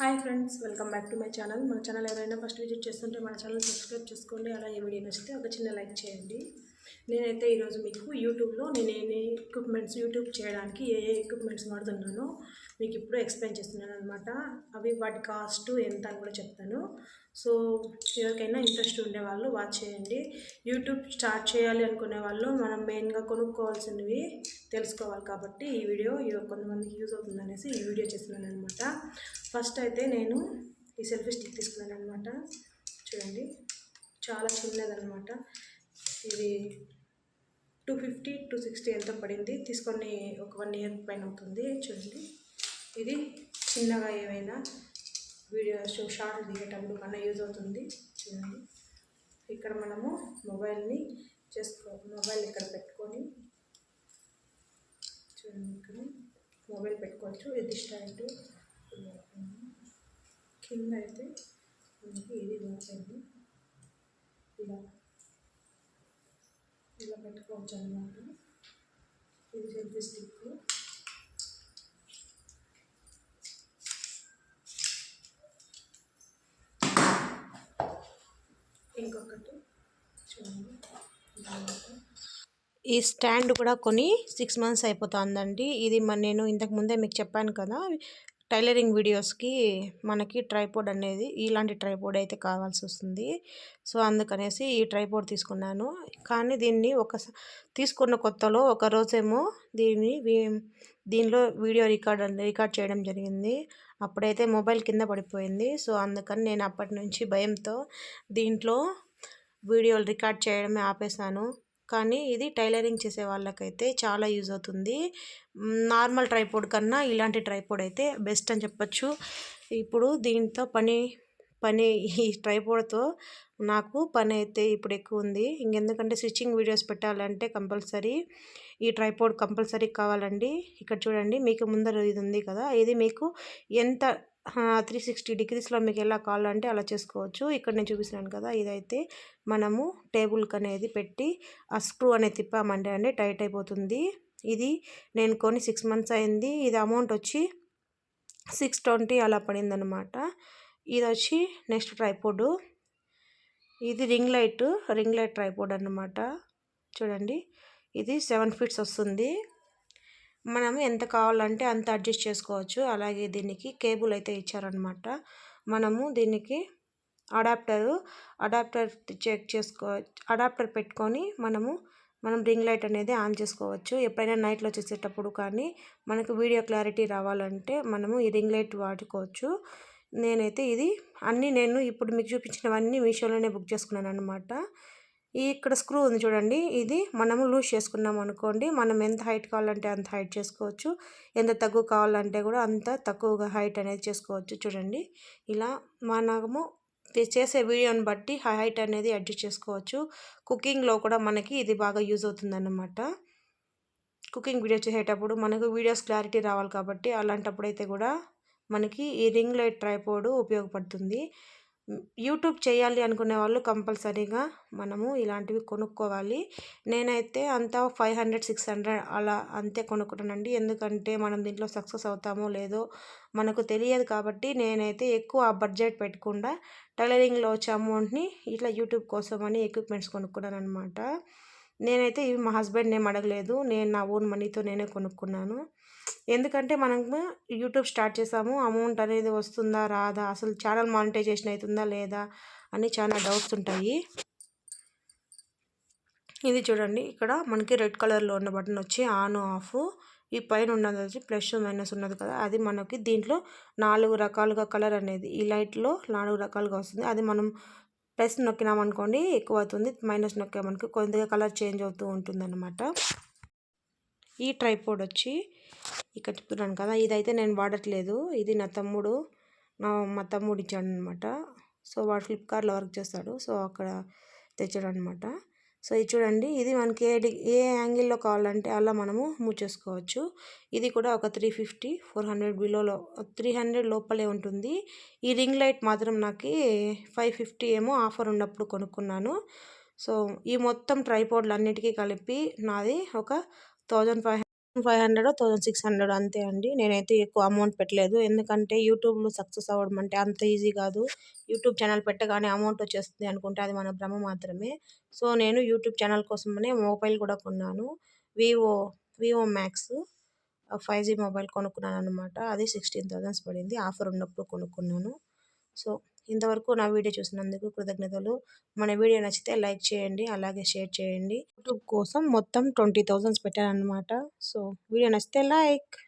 Hi friends welcome back to my channel. మన channel ఎవరైనా first visit చేస్తుంటే మన ఛానల్ సబ్స్క్రైబ్ చేసుకోండి. అలా ఈ వీడియో నచ్చితే ఒక చిన్న లైక్ చేయండి. నేనైతే ఈరోజు మీకు యూట్యూబ్లో నేను ఏ ఎక్విప్మెంట్స్ యూట్యూబ్ చేయడానికి ఏ ఏ ఎక్విప్మెంట్స్ వాడుతున్నానో మీకు ఇప్పుడు ఎక్స్ప్లెయిన్ చేస్తున్నాను అనమాట అవి వాటి కాస్ట్ ఎంత అని కూడా చెప్తాను. సో ఎవరికైనా ఇంట్రెస్ట్ ఉండే వాళ్ళు వాచ్ చేయండి. యూట్యూబ్ స్టార్ట్ చేయాలి అనుకునే వాళ్ళు మనం మెయిన్గా కొనుక్కోవాల్సినవి తెలుసుకోవాలి కాబట్టి ఈ వీడియో కొంతమందికి యూజ్ అవుతుంది అనేసి ఈ వీడియో చేస్తున్నాను అనమాట ఫస్ట్ అయితే నేను ఈ సెల్ఫీ స్టిక్ తీసుకున్నాను అనమాట చూడండి. చాలా చిన్నదనమాట ఇది టూ ఫిఫ్టీ టూ సిక్స్టీ ఎంత పడింది? తీసుకొని ఒక వన్ ఇయర్ పైన అవుతుంది చూడండి. ఇది చిన్నగా ఏమైనా వీడియోస్ షార్ట్ దిగేటప్పుడు కన్నా యూజ్ అవుతుంది చూడండి. ఇక్కడ మనము మొబైల్ని చేసుకో మొబైల్ ఇక్కడ పెట్టుకొని చూడండి ఇక్కడ మొబైల్ పెట్టుకోవచ్చు. ఇది స్టాండ్ కింద అయితే మనకి ఇది బాగుంది ఇలా. ఇలా పెట్టుకోవచ్చు అనమాట ఇది సెల్ఫీ స్టిక్. ఇంకొకటి చూడండి. ఈ స్టాండ్ కూడా కొని సిక్స్ మంత్స్ అయిపోతుందండి. ఇది నేను ఇంతకుముందే మీకు చెప్పాను కదా. టైలరింగ్ వీడియోస్కి మనకి ట్రైపోర్డ్ అనేది ఇలాంటి ట్రైపోర్డ్ అయితే కావాల్సి వస్తుంది. సో అందుకనేసి ఈ ట్రైపోర్డ్ తీసుకున్నాను. కానీ దీన్ని ఒక తీసుకున్న కొత్తలో ఒక రోజేమో దీన్ని దీనిలో వీడియో రికార్డ్ రికార్డ్ చేయడం జరిగింది. అప్పుడైతే మొబైల్ కింద పడిపోయింది. సో అందుకని నేను అప్పటి నుంచి భయంతో దీంట్లో వీడియోలు రికార్డ్ చేయడమే ఆపేశాను. కానీ ఇది టైలరింగ్ చేసే వాళ్ళకైతే చాలా యూజ్ అవుతుంది. నార్మల్ ట్రైపోర్డ్ కన్నా ఇలాంటి ట్రైపోర్డ్ అయితే బెస్ట్ అని చెప్పచ్చు. ఇప్పుడు దీంతో పని పని ఈ ట్రైపోర్డ్తో నాకు పని అయితే ఇప్పుడు ఎక్కువ ఉంది. ఇంకెందుకంటే స్టిచ్చింగ్ వీడియోస్ పెట్టాలంటే కంపల్సరీ ఈ ట్రైపోర్డ్ కంపల్సరీ కావాలండి. ఇక్కడ చూడండి మీకు ముందర ఇది ఉంది కదా. ఇది మీకు ఎంత త్రీ సిక్స్టీ డిగ్రీస్లో మీకు ఎలా కావాలంటే అలా చేసుకోవచ్చు. ఇక్కడ నేను చూపిస్తున్నాను కదా ఇదైతే మనము టేబుల్కి అనేది పెట్టి ఆ స్క్రూ అనేది తిప్పామంటే అండి టైట్ అయిపోతుంది. ఇది నేను కొని సిక్స్ మంత్స్ అయింది. ఇది అమౌంట్ వచ్చి సిక్స్ ట్వంటీ అలా పడిందనమాట ఇది వచ్చి నెక్స్ట్ ట్రైపోర్డు ఇది ring light ring light tripod అనమాట చూడండి ఇది సెవెన్ ఫీట్స్ వస్తుంది. మనం ఎంత కావాలంటే అంత అడ్జస్ట్ చేసుకోవచ్చు. అలాగే దీనికి కేబుల్ అయితే ఇచ్చారనమాట మనము దీనికి అడాప్టరు అడాప్టర్ చెక్ చేసుకో అడాప్టర్ పెట్టుకొని మనము మనం రింగ్ లైట్ అనేది ఆన్ చేసుకోవచ్చు. ఎప్పుడైనా నైట్లో చేసేటప్పుడు కానీ మనకు వీడియో క్లారిటీ రావాలంటే మనము ఈ రింగ్ లైట్ వాడుకోవచ్చు. నేనైతే ఇది అన్నీ నేను ఇప్పుడు మీకు చూపించినవన్నీ మీషోలోనే బుక్ చేసుకున్నాను అనమాట ఇక్కడ స్క్రూ ఉంది చూడండి. ఇది మనము లూజ్ చేసుకున్నాం అనుకోండి. మనం ఎంత హైట్ కావాలంటే అంత హైట్ చేసుకోవచ్చు. ఎంత తక్కువ కావాలంటే కూడా అంత తక్కువగా హైట్ అనేది చేసుకోవచ్చు చూడండి. ఇలా మనము చేసే వీడియోని బట్టి హైట్ అనేది అడ్జస్ట్ చేసుకోవచ్చు. కుకింగ్లో కూడా మనకి ఇది బాగా యూజ్ అవుతుందన్నమాట. కుకింగ్ వీడియో చేసేటప్పుడు మనకు వీడియోస్ క్లారిటీ రావాలి కాబట్టి అలాంటప్పుడైతే కూడా మనకి ఈ రింగ్ లైట్ ట్రైపోర్డు ఉపయోగపడుతుంది. యూట్యూబ్ చేయాలి అనుకునే వాళ్ళు కంపల్సరీగా మనము ఇలాంటివి కొనుక్కోవాలి. నేనైతే అంతా ఫైవ్ హండ్రెడ్ సిక్స్ హండ్రెడ్ అలా అంతే కొనుక్కుంటానండి. ఎందుకంటే మనం దీంట్లో సక్సెస్ అవుతామో లేదో మనకు తెలియదు కాబట్టి నేనైతే ఎక్కువ బడ్జెట్ పెట్టకుండా టైలరింగ్లో వచ్చే అమౌంట్ని ఇట్లా యూట్యూబ్ కోసం అని ఎక్విప్మెంట్స్ కొనుక్కున్నాను అనమాట నేనైతే ఇవి మా హస్బెండ్ నేను అడగలేదు. నేను నా ఓన్ మనీతో నేనే కొనుక్కున్నాను. ఎందుకంటే మనము యూట్యూబ్ స్టార్ట్ చేసాము అమౌంట్ అనేది వస్తుందా రాదా అసలు ఛానల్ మానిటైజేషన్ అవుతుందా లేదా అని చాలా డౌట్స్ ఉంటాయి. ఇది చూడండి ఇక్కడ మనకి రెడ్ కలర్లో ఉన్న బటన్ వచ్చి ఆన్ ఆఫ్. ఈ పైన ఉన్నది వచ్చి ప్లస్ మైనస్ ఉన్నది కదా అది మనకి దీంట్లో నాలుగు రకాలుగా కలర్ అనేది ఈ లైట్లో నాలుగు రకాలుగా వస్తుంది. అది మనం ప్లస్ నొక్కినామనుకోండి ఎక్కువ అవుతుంది మైనస్ నొక్కామనుకో కొద్దిగా కలర్ చేంజ్ అవుతూ ఉంటుంది ఈ ట్రైపోర్డ్ వచ్చి ఇక్కడ చెప్తున్నాను కదా ఇదైతే నేను వాడట్లేదు. ఇది నా తమ్ముడు నా మా తమ్ముడు ఇచ్చాడు అనమాట సో వాడు ఫ్లిప్కార్ట్లో వర్క్ చేస్తాడు. సో అక్కడ తెచ్చాడు అనమాట సో ఇది చూడండి. ఇది మనకి ఏ ఏ యాంగిల్లో కావాలంటే అలా మనము మూవ్ చేసుకోవచ్చు. ఇది కూడా ఒక త్రీ ఫిఫ్టీ ఫోర్ హండ్రెడ్ బిలోలో త్రీ హండ్రెడ్ లోపలే ఉంటుంది. ఈ రింగ్ లైట్ మాత్రం నాకు ఫైవ్ ఫిఫ్టీ ఏమో ఆఫర్ ఉన్నప్పుడు కొనుక్కున్నాను. సో ఈ మొత్తం ట్రైపోర్డ్లు అన్నిటికీ కలిపి నాది ఒక thousand five five hundred thousand six hundred అంతే అండి. నేనైతే ఎక్కువ అమౌంట్ పెట్టలేదు. ఎందుకంటే యూట్యూబ్లో సక్సెస్ అవ్వడం అంటే అంత ఈజీ కాదు. యూట్యూబ్ ఛానల్ పెట్టగానే అమౌంట్ వచ్చేస్తుంది అనుకుంటే అది మన భ్రమ మాత్రమే. సో నేను యూట్యూబ్ ఛానల్ కోసమనే మొబైల్ కూడా కొన్నాను. Vivo Vivo Max five G mobile కొనుక్కున్నాను అనమాట అది సిక్స్టీన్ థౌజండ్స్ పడింది. ఆఫర్ ఉన్నప్పుడు కొనుక్కున్నాను. సో ఇంతవరకు నా వీడియో చూసినందుకు కృతజ్ఞతలు. మన వీడియో నచ్చితే లైక్ చేయండి అలాగే షేర్ చేయండి. యూట్యూబ్ కోసం మొత్తం ట్వంటీ థౌజండ్స్ పెట్టాను అనమాట సో వీడియో నచ్చితే లైక్.